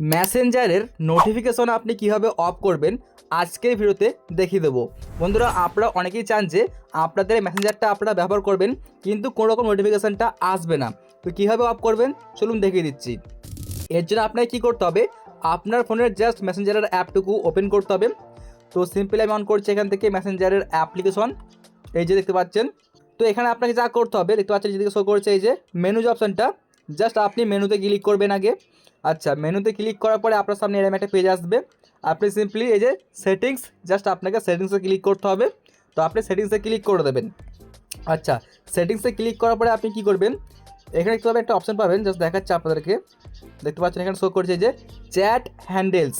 মেসেঞ্জারের notification আপনি কীভাবে of করবেন, আজকের ভিডিওতে দেখিয়ে দেবো। বন্ধুরা, আপনারা অনেকেই চান যে আপনাদের মেসেঞ্জারটা আপনারা ব্যবহার করবেন, কিন্তু কোনো রকম নোটিফিকেশানটা আসবে না। তো কীভাবে অফ করবেন, চলুন দেখিয়ে দিচ্ছি। এর জন্য আপনাকে কী করতে হবে, আপনার ফোনের জাস্ট মেসেঞ্জারের অ্যাপটুকু ওপেন করতে হবে। তো সিম্পলি আমি অন করছি এখান থেকে মেসেঞ্জারের অ্যাপ্লিকেশন এই যে দেখতে পাচ্ছেন। তো এখানে আপনাকে যা করতে হবে, দেখতে পাচ্ছেন যেদিকে শো করছে, এই যে মেনু যে অপশানটা জাস্ট আপনি মেনুতে ক্লিক করবেন আগে। আচ্ছা মেনুতে ক্লিক করার পরে আপনার সামনে এরকম একটা পেজ আসবে। আপনি সিম্পলি এই যে সেটিংস জাস্ট আপনাকে সেটিংসে ক্লিক করতে হবে। তো আপনি সেটিংসে ক্লিক করে দেবেন। আচ্ছা সেটিংসে ক্লিক করার পরে আপনি কি করবেন? এখানে একটু একটা অপশন পাবেন, জাস্ট দেখাচ্ছে আপনাদেরকে। দেখতে পাচ্ছেন এখানে শো করছে যে চ্যাট হ্যান্ডেলস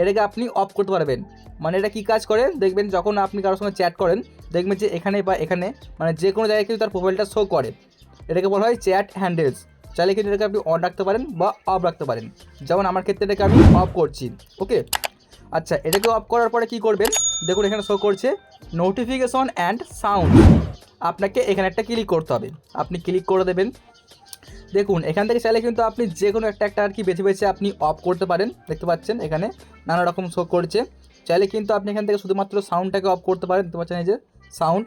এটাকে আপনি অফ করতে পারবেন। মানে এটা কী কাজ করে? দেখবেন যখন আপনি কারোর সঙ্গে চ্যাট করেন, দেখবেন যে এখানে বা এখানে মানে যে কোনো জায়গায় কিন্তু তার প্রোফাইলটা শো করে। এটাকে বলা হয় চ্যাট হ্যান্ডেলস চাইলে কিন্তু এটাকে আপনি অন রাখতে পারেন বা অফ রাখতে পারেন। যেমন আমার ক্ষেত্রে এটাকে আমি অফ করছি ওকে আচ্ছা এটাকে অফ করার পরে কি করবেন? দেখুন, এখানে শো করছে নোটিফিকেশন অ্যান্ড সাউন্ড আপনাকে এখানে একটা ক্লিক করতে হবে। আপনি ক্লিক করে দেবেন। দেখুন, এখান থেকে চাইলে কিন্তু আপনি যে কোনো একটা একটা আর কি বেছে বেছে আপনি অফ করতে পারেন। দেখতে পাচ্ছেন এখানে নানা রকম শো করছে। চাইলে কিন্তু আপনি এখান থেকে শুধুমাত্র সাউন্ডটাকে অফ করতে পারেন। দেখতে পাচ্ছেন এই যে সাউন্ড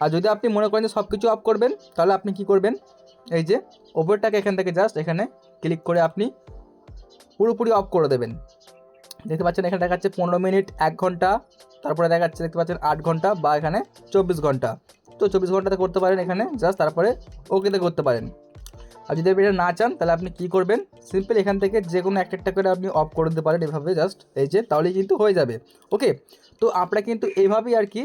আর যদি আপনি মনে করেন যে সব কিছু অফ করবেন, তাহলে আপনি কি করবেন? এই যে ওপরটাকে এখান থেকে জাস্ট এখানে ক্লিক করে আপনি পুরোপুরি অফ করে দেবেন। দেখতে পাচ্ছেন এখানে দেখাচ্ছে পনেরো মিনিট, এক ঘণ্টা, তারপরে দেখাচ্ছে দেখতে পাচ্ছেন আট ঘণ্টা বা এখানে চব্বিশ ঘণ্টা। তো চব্বিশ ঘন্টাতে করতে পারেন এখানে জাস্ট তারপরে ওকেতে করতে পারেন। আর যদি আপনি এটা না চান, তাহলে আপনি কী করবেন? সিম্পল এখান থেকে যে কোনো একটা একটা করে আপনি অফ করে দিতে পারেন এভাবে জাস্ট এই যে তাহলেই কিন্তু হয়ে যাবে। ওকে তো আপনারা কিন্তু এইভাবেই আর কি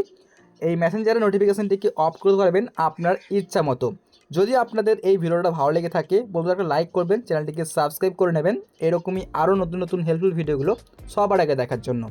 এই মেসেঞ্জারের নোটিফিকেশানটিকে অফ করতে পারবেন আপনার ইচ্ছা মতো। যদি আপনাদের এই ভিডিওটা ভালো লেগে থাকে, বন্ধুরা একটা লাইক করবেন চ্যানেলটিকে সাবস্ক্রাইব করে নেবেন। এরকমই আরও নতুন নতুন হেল্পফুল ভিডিওগুলো সবার আগে দেখার জন্য।